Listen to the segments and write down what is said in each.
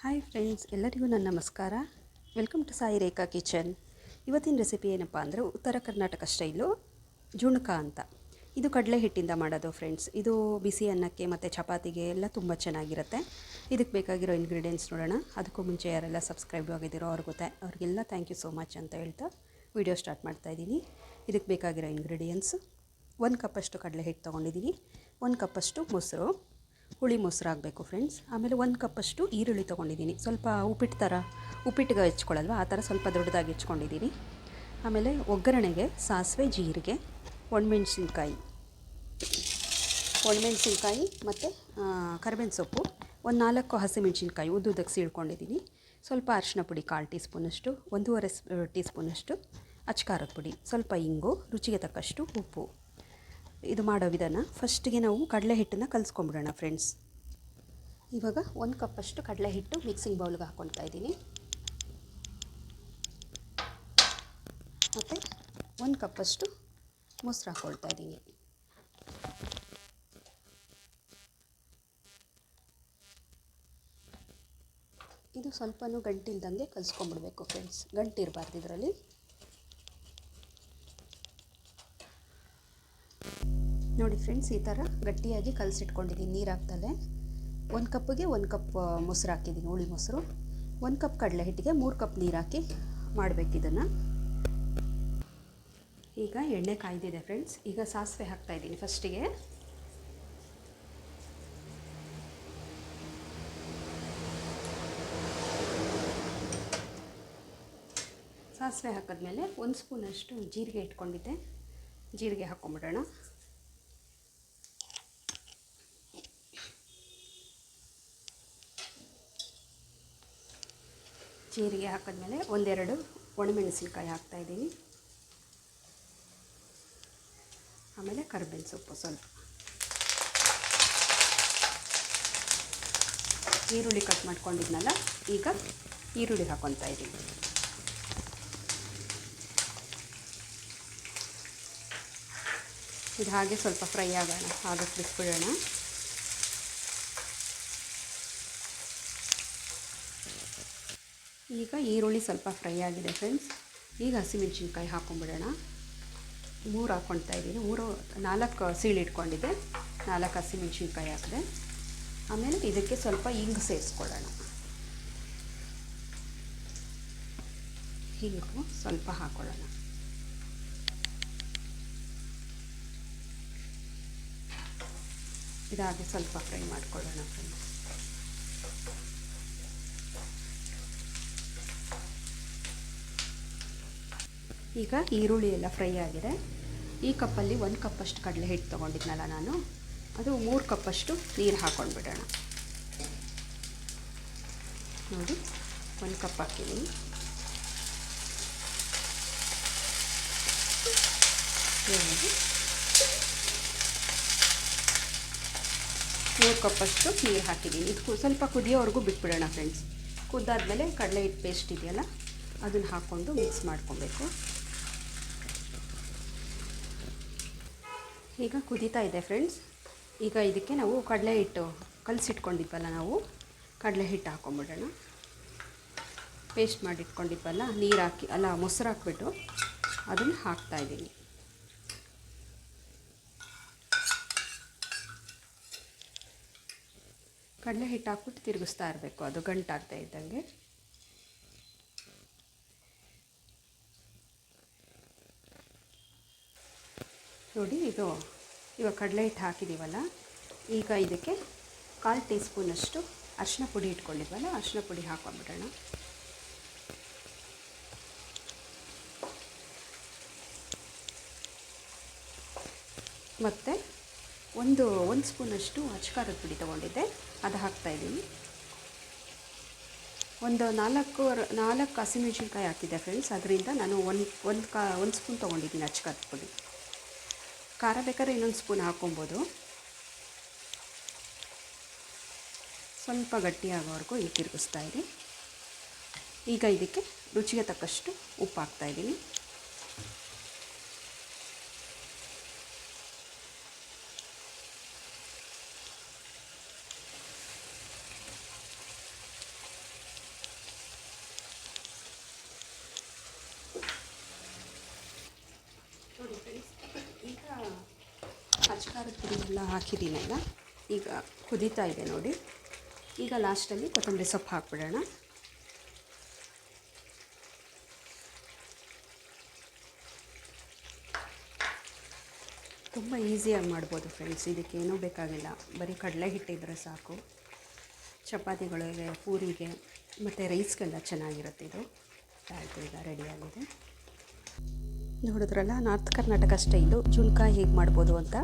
Hi friends ಎಲ್ಲರಿಗೂ ನನ್ನ ನಮಸ್ಕಾರ. Welcome to Sai Rekha kitchen ಇವತ್ತಿನ ರೆಸಿಪಿ ಏನಪ್ಪ ಅಂದರೆ ಉತ್ತರ ಕರ್ನಾಟಕ ಸ್ಟೈಲು ಜುಣಕ ಅಂತ. ಇದು ಕಡಲೆ ಹಿಟ್ಟಿಂದ ಮಾಡೋದು ಫ್ರೆಂಡ್ಸ್ ಇದು ಬಿಸಿ ಅನ್ನಕ್ಕೆ ಮತ್ತು ಚಪಾತಿಗೆ ಎಲ್ಲ ತುಂಬ ಚೆನ್ನಾಗಿರುತ್ತೆ. ಇದಕ್ಕೆ ಬೇಕಾಗಿರೋ ಇಂಗ್ರೀಡಿಯೆಂಟ್ಸ್ ನೋಡೋಣ. ಅದಕ್ಕೂ ಮುಂಚೆ ಯಾರೆಲ್ಲ ಸಬ್ಸ್ಕ್ರೈಬ್ ಆಗಿದ್ದೀರೋ ಅವ್ರಿಗೆ ಗೊತ್ತೆ ಅವ್ರಿಗೆಲ್ಲ ಥ್ಯಾಂಕ್ ಯು ಸೋ ಮಚ್ ಅಂತ ಹೇಳ್ತಾ ವಿಡಿಯೋ ಸ್ಟಾರ್ಟ್ ಮಾಡ್ತಾಯಿದ್ದೀನಿ ಇದಕ್ಕೆ ಬೇಕಾಗಿರೋ ಇಂಗ್ರೀಡಿಯೆಂಟ್ಸು ಒಂದು ಕಪ್ಪಷ್ಟು ಕಡಲೆ ಹಿಟ್ಟು ತೊಗೊಂಡಿದ್ದೀನಿ. ಒಂದು ಕಪ್ಪಷ್ಟು ಮೊಸರು ಹುಳಿ ಮೊಸರು ಆಗಬೇಕು ಫ್ರೆಂಡ್ಸ್ ಆಮೇಲೆ ಒಂದು ಕಪ್ಪಷ್ಟು ಈರುಳ್ಳಿ ತೊಗೊಂಡಿದ್ದೀನಿ. ಸ್ವಲ್ಪ ಉಪ್ಪಿಟ್ಟು ಥರ ಉಪ್ಪಿಟ್ಟಿಗೆ ಹೆಚ್ಕೊಳ್ಳಲ್ವ? ಆ ಥರ ಸ್ವಲ್ಪ ದೊಡ್ಡದಾಗಿ ಹೆಚ್ಕೊಂಡಿದ್ದೀನಿ. ಆಮೇಲೆ ಒಗ್ಗರಣೆಗೆ ಸಾಸಿವೆ, ಜೀರಿಗೆ, ಒಣಮೆಣ್ಸಿನ್ಕಾಯಿ. ಒಣಮೆಣ್ಸಿನ್ಕಾಯಿ ಮತ್ತು ಕರಿಬೇವಿನ ಸೊಪ್ಪು, ಒಂದು ನಾಲ್ಕು ಹಸಿಮೆಣ್ಸಿನ್ಕಾಯಿ ಉದ್ದುದಕ್ಕೆ ಸೀಳ್ಕೊಂಡಿದ್ದೀನಿ. ಸ್ವಲ್ಪ ಅರಿಶಿನ ಪುಡಿ ಕಾಲು ಟೀ ಸ್ಪೂನಷ್ಟು ಒಂದೂವರೆ ಟೀ ಸ್ಪೂನಷ್ಟು ಅಚ್ಕಾರದ ಪುಡಿ, ಸ್ವಲ್ಪ ಇಂಗು, ರುಚಿಗೆ ತಕ್ಕಷ್ಟು ಉಪ್ಪು. ಇದು ಮಾಡೋ ವಿಧಾನ. ಫಸ್ಟಿಗೆ ನಾವು ಕಡಲೆ ಹಿಟ್ಟನ್ನು ಕಲಿಸ್ಕೊಂಬಿಡೋಣ ಫ್ರೆಂಡ್ಸ್ ಇವಾಗ ಒಂದು ಕಪ್ಪಷ್ಟು ಕಡಲೆ ಹಿಟ್ಟು ಮಿಕ್ಸಿಂಗ್ ಬೌಲ್ಗೆ ಹಾಕ್ಕೊಳ್ತಾ ಇದ್ದೀನಿ. ಮತ್ತು ಒಂದು ಕಪ್ಪಷ್ಟು ಮೊಸರು ಹಾಕ್ಕೊಳ್ತಾ ಇದ್ದೀನಿ. ಇದು ಸ್ವಲ್ಪನೂ ಗಂಟಿಲ್ದಂಗೆ ಕಲಿಸ್ಕೊಂಬಿಡ್ಬೇಕು ಫ್ರೆಂಡ್ಸ್ ಗಂಟಿರಬಾರ್ದು ಇದರಲ್ಲಿ. ನೋಡಿ ಫ್ರೆಂಡ್ಸ್ ಈ ಥರ ಗಟ್ಟಿಯಾಗಿ ಕಲಸಿಟ್ಕೊಂಡಿದ್ದೀನಿ ನೀರು ಹಾಕ್ತಲೇ ಒಂದು ಕಪ್ಪಿಗೆ ಒಂದು ಕಪ್ ಮೊಸರು ಹಾಕಿದ್ದೀನಿ ಹುಳಿ ಮೊಸರು. ಒಂದು ಕಪ್ ಕಡಲೆ ಹಿಟ್ಟಿಗೆ ಮೂರು ಕಪ್ ನೀರು ಹಾಕಿ ಮಾಡಬೇಕಿದನ್ನು ಈಗ ಎಣ್ಣೆ ಕಾಯ್ದಿದೆ ಫ್ರೆಂಡ್ಸ್ ಈಗ ಸಾಸಿವೆ ಹಾಕ್ತಾಯಿದ್ದೀನಿ ಫಸ್ಟಿಗೆ ಸಾಸಿವೆ ಹಾಕಿದ್ಮೇಲೆ ಒಂದು ಸ್ಪೂನಷ್ಟು ಜೀರಿಗೆ ಇಟ್ಕೊಂಡಿದ್ದೆ. ಜೀರಿಗೆ ಹಾಕ್ಕೊಂಬಿಡೋಣ ಜೀರಿಗೆ ಹಾಕಿದ್ಮೇಲೆ ಒಂದೆರಡು ಒಣಮೆಣಸಿನ್ಕಾಯಿ ಹಾಕ್ತಾಯಿದ್ದೀನಿ ಆಮೇಲೆ ಕರಿಬೇವಿನ ಸೊಪ್ಪು ಸ್ವಲ್ಪ. ಈರುಳ್ಳಿ ಕಟ್ ಮಾಡ್ಕೊಂಡಿದ್ನಲ್ಲ, ಈಗ ಈರುಳ್ಳಿ ಹಾಕ್ಕೊತಾ ಇದ್ದೀನಿ. ಇದು ಹಾಗೆ ಸ್ವಲ್ಪ ಫ್ರೈ ಆಗೋಣ ಆಗಕ್ಕೆ ಬಿಟ್ಬಿಡೋಣ ಈಗ ಈರುಳ್ಳಿ ಸ್ವಲ್ಪ ಫ್ರೈ ಆಗಿದೆ ಫ್ರೆಂಡ್ಸ್. ಈಗ ಹಸಿಮೆಣ್ಸಿನ್ಕಾಯಿ ಹಾಕೊಂಬಿಡೋಣ ಮೂರು ಹಾಕ್ಕೊಳ್ತಾ ಇದ್ದೀನಿ. ಮೂರು, ನಾಲ್ಕು ಸೀಳು ಇಟ್ಕೊಂಡಿದ್ದೆ. ನಾಲ್ಕು ಹಸಿಮೆಣ್ಸಿನ್ಕಾಯಿ ಹಾಕಿದೆ. ಆಮೇಲೆ ಇದಕ್ಕೆ ಸ್ವಲ್ಪ ಹಿಂಗೆ ಸೇರಿಸ್ಕೊಳ್ಳೋಣ. ಹಿಂಗು ಸ್ವಲ್ಪ ಹಾಕ್ಕೊಳ್ಳೋಣ ಇದಾಗಿ ಸ್ವಲ್ಪ ಫ್ರೈ ಮಾಡ್ಕೊಳ್ಳೋಣ ಫ್ರೆಂಡ್ಸ್. ಈಗ ಈರುಳ್ಳಿ ಎಲ್ಲ ಫ್ರೈ ಆಗಿದೆ. ಈ ಕಪ್ಪಲ್ಲಿ ಒಂದು ಕಪ್ಪಷ್ಟು ಕಡಲೆ ಹಿಟ್ಟು ತೊಗೊಂಡಿದ್ನಲ್ಲ ನಾನು. ಅದು ಮೂರು ಕಪ್ಪಷ್ಟು ನೀರು ಹಾಕ್ಕೊಂಡ್ಬಿಡೋಣ ನೋಡಿ, ಒಂದು ಕಪ್ ಹಾಕಿದ್ದೀನಿ ಮೂರು ಕಪ್ಪಷ್ಟು ನೀರು ಹಾಕಿದ್ದೀನಿ ಇದು ಸ್ವಲ್ಪ ಕುದಿಯೋವರೆಗೂ ಬಿಟ್ಬಿಡೋಣ ಫ್ರೆಂಡ್ಸ್ ಕುದ್ದಾದಮೇಲೆ ಕಡಲೆ ಹಿಟ್ಟು ಪೇಸ್ಟ್ ಇದೆಯಲ್ಲ, ಅದನ್ನು ಹಾಕ್ಕೊಂಡು ಮಿಕ್ಸ್ ಮಾಡ್ಕೊಬೇಕು. ಈಗ ಕುದೀತಾ ಇದೆ ಫ್ರೆಂಡ್ಸ್ ಈಗ ಇದಕ್ಕೆ ನಾವು ಕಡಲೆ ಹಿಟ್ಟು ಕಲಸಿಟ್ಕೊಂಡಿದ್ವಲ್ಲ ನಾವು, ಕಡಲೆ ಹಿಟ್ಟು ಹಾಕ್ಕೊಂಬಿಡೋಣ ಪೇಸ್ಟ್ ಮಾಡಿಟ್ಕೊಂಡಿದ್ವಲ್ಲ ನೀರು ಹಾಕಿ, ಅಲ್ಲ, ಮೊಸರು ಹಾಕ್ಬಿಟ್ಟು ಅದನ್ನು ಹಾಕ್ತಾಯಿದ್ದೀನಿ ಕಡಲೆ ಹಿಟ್ಟು ಹಾಕ್ಬಿಟ್ಟು ತಿರುಗಿಸ್ತಾ ಇರಬೇಕು, ಅದು ಗಂಟಾಗ್ತಾ ಇದ್ದಂಗೆ. ನೋಡಿ, ಇದು ಇವಾಗ ಕಡಲೆ ಹಿಟ್ಟು ಹಾಕಿದ್ದೀವಲ್ಲ ಈಗ ಇದಕ್ಕೆ ಕಾಲು ಟೀ ಸ್ಪೂನಷ್ಟು ಅರಿಶಿನ ಪುಡಿ ಇಟ್ಕೊಂಡಿದ್ವಲ್ಲ ಅರಿಶಿನ ಪುಡಿ ಹಾಕೊಂಡ್ಬಿಡೋಣ. ಮತ್ತು ಒಂದು ಒಂದು ಸ್ಪೂನಷ್ಟು ಅಚ್ಕಾರದ ಪುಡಿ ತೊಗೊಂಡಿದ್ದೆ, ಅದು ಹಾಕ್ತಾಯಿದ್ದೀನಿ ಒಂದು ನಾಲ್ಕು ನಾಲ್ಕು ಹಸಿಮೆಣ್ಸಿನ್ಕಾಯಿ ಹಾಕಿದ್ದೆ ಫ್ರೆಂಡ್ಸ್ ಅದರಿಂದ ನಾನು ಒಂದು ಒಂದು ಕಾ, ಒಂದು ಸ್ಪೂನ್ ತೊಗೊಂಡಿದ್ದೀನಿ ಅಚ್ಕಾರದ ಪುಡಿ. ಖಾರ ಬೇಕಾದ್ರೆ ಇನ್ನೊಂದು ಸ್ಪೂನ್ ಹಾಕ್ಕೊಬೋದು. ಸ್ವಲ್ಪ ಗಟ್ಟಿಯಾಗೋವರೆಗೂ ಈ ತಿರುಗಿಸ್ತಾ ಇರಿ. ಈಗ ಇದಕ್ಕೆ ರುಚಿಗೆ ತಕ್ಕಷ್ಟು ಉಪ್ಪು ಹಾಕ್ತಾಯಿದ್ದೀನಿ ಖಾರದ ಪುಡಿ ಎಲ್ಲ ಹಾಕಿದ್ದೀನಲ್ಲ ಈಗ ಕುದೀತಾ ಇದೆ ನೋಡಿ. ಈಗ ಲಾಸ್ಟಲ್ಲಿ ಕೊತ್ತಂಬರಿ ಸೊಪ್ಪು ಹಾಕ್ಬಿಡೋಣ. ತುಂಬ ಈಸಿಯಾಗಿ ಮಾಡ್ಬೋದು ಫ್ರೆಂಡ್ಸ್. ಇದಕ್ಕೇನೂ ಬೇಕಾಗಿಲ್ಲ. ಬರೀ ಕಡಲೆ ಹಿಟ್ಟಿದ್ರೆ ಸಾಕು. ಚಪಾತಿಗಳಿಗೆ, ಪೂರಿಗೆ, ಮತ್ತು ರೈಸ್ಗೆಲ್ಲ ಚೆನ್ನಾಗಿರುತ್ತೆ ಇದು. ಈಗ ರೆಡಿಯಾಗಿದೆ ನೋಡಿದ್ರಲ್ಲ, ನಾರ್ತ್ ಕರ್ನಾಟಕ ಸ್ಟೈಲು ಜುಣ್ಕಾಯಿ ಹೇಗೆ ಮಾಡ್ಬೋದು ಅಂತ.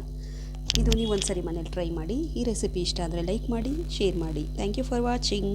ಇದು ನೀವು ಒಂದು ಸರಿ ಮನೇಲಿ ಟ್ರೈ ಮಾಡಿ, ಈ ರೆಸಿಪಿ ಇಷ್ಟ ಆದರೆ ಲೈಕ್ ಮಾಡಿ, ಶೇರ್ ಮಾಡಿ. Thank you for watching.